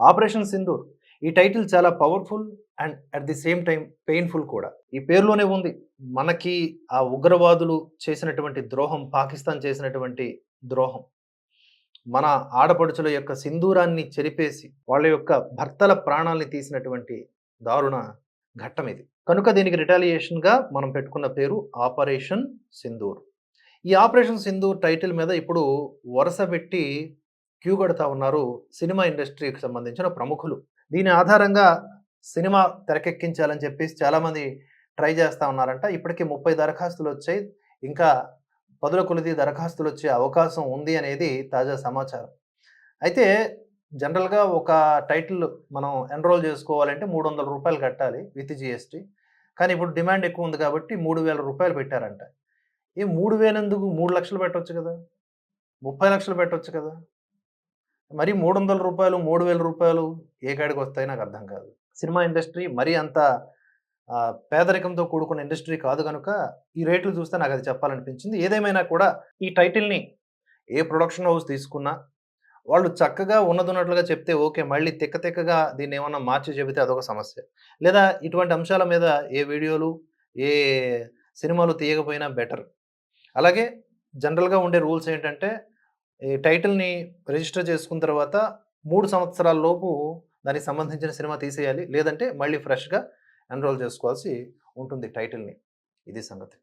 Operation Sindoor. ఈ title చాలా powerful and at the same time painful కూడా. ఈ పేరులోనే ఉంది. మనకి ఆ ఉగ్రవాదులు చేసినటువంటి ద్రోహం పాకిస్తాన్ చేసినటువంటి ద్రోహం. మన ఆడపడుచుల యొక్క సింధూరాన్ని చెరిపేసి వాళ్ళ యొక్క భర్తల ప్రాణాల్ని తీసినటువంటి దారుణ ఘట్టం ఇది. కనుక దీనికి రిటాలియేషన్గా మనం పెట్టుకున్న పేరు ఆపరేషన్ సింధూర్. ఈ ఆపరేషన్ సింధూర్ టైటిల్ మీద ఇప్పుడు వరుస పెట్టి క్యూ కడతా ఉన్నారు సినిమా ఇండస్ట్రీకి సంబంధించిన ప్రముఖులు. దీని ఆధారంగా సినిమా తెరకెక్కించాలని చెప్పేసి చాలామంది ట్రై చేస్తూ ఉన్నారంట. ఇప్పటికీ ముప్పై దరఖాస్తులు వచ్చాయి. ఇంకా పదుల కొలిది దరఖాస్తులు వచ్చే అవకాశం ఉంది అనేది తాజా సమాచారం. అయితే జనరల్గా ఒక టైటిల్ మనం ఎన్రోల్ చేసుకోవాలంటే మూడు వందల రూపాయలు కట్టాలి విత్ జిఎస్టీ. కానీ ఇప్పుడు డిమాండ్ ఎక్కువ ఉంది కాబట్టి మూడు వేల రూపాయలు పెట్టారంట. ఈ మూడు వేలందుకు మూడు లక్షలు పెట్టవచ్చు కదా? ముప్పై లక్షలు పెట్టవచ్చు కదా? మరి మూడు వందల రూపాయలు మూడు వేల రూపాయలు ఏ కాడికి వస్తాయి నాకు అర్థం కాదు. సినిమా ఇండస్ట్రీ మరీ అంత పేదరికంతో కూడుకున్న ఇండస్ట్రీ కాదు కనుక ఈ రేట్లు చూస్తే నాకు అది చెప్పాలనిపించింది. ఏదేమైనా కూడా ఈ టైటిల్ని ఏ ప్రొడక్షన్ హౌస్ తీసుకున్నా వాళ్ళు చక్కగా ఉన్నదున్నట్లుగా చెప్తే ఓకే మళ్ళీ తిక్క తిక్కగా దీన్ని ఏమన్నా మార్చి చెబితే అదొక సమస్య. లేదా ఇటువంటి అంశాల మీద ఏ వీడియోలు ఏ సినిమాలు తీయకపోయినా బెటర్. అలాగే జనరల్గా ఉండే రూల్స్ ఏంటంటే ఈ టైటిల్ని రిజిస్టర్ చేసుకున్న తర్వాత మూడు సంవత్సరాల లోపు దానికి సంబంధించిన సినిమా తీసేయాలి. లేదంటే మళ్ళీ ఫ్రెష్గా ఎన్రోల్ చేసుకోవాల్సి ఉంటుంది టైటిల్ని. ఇది సంగతి.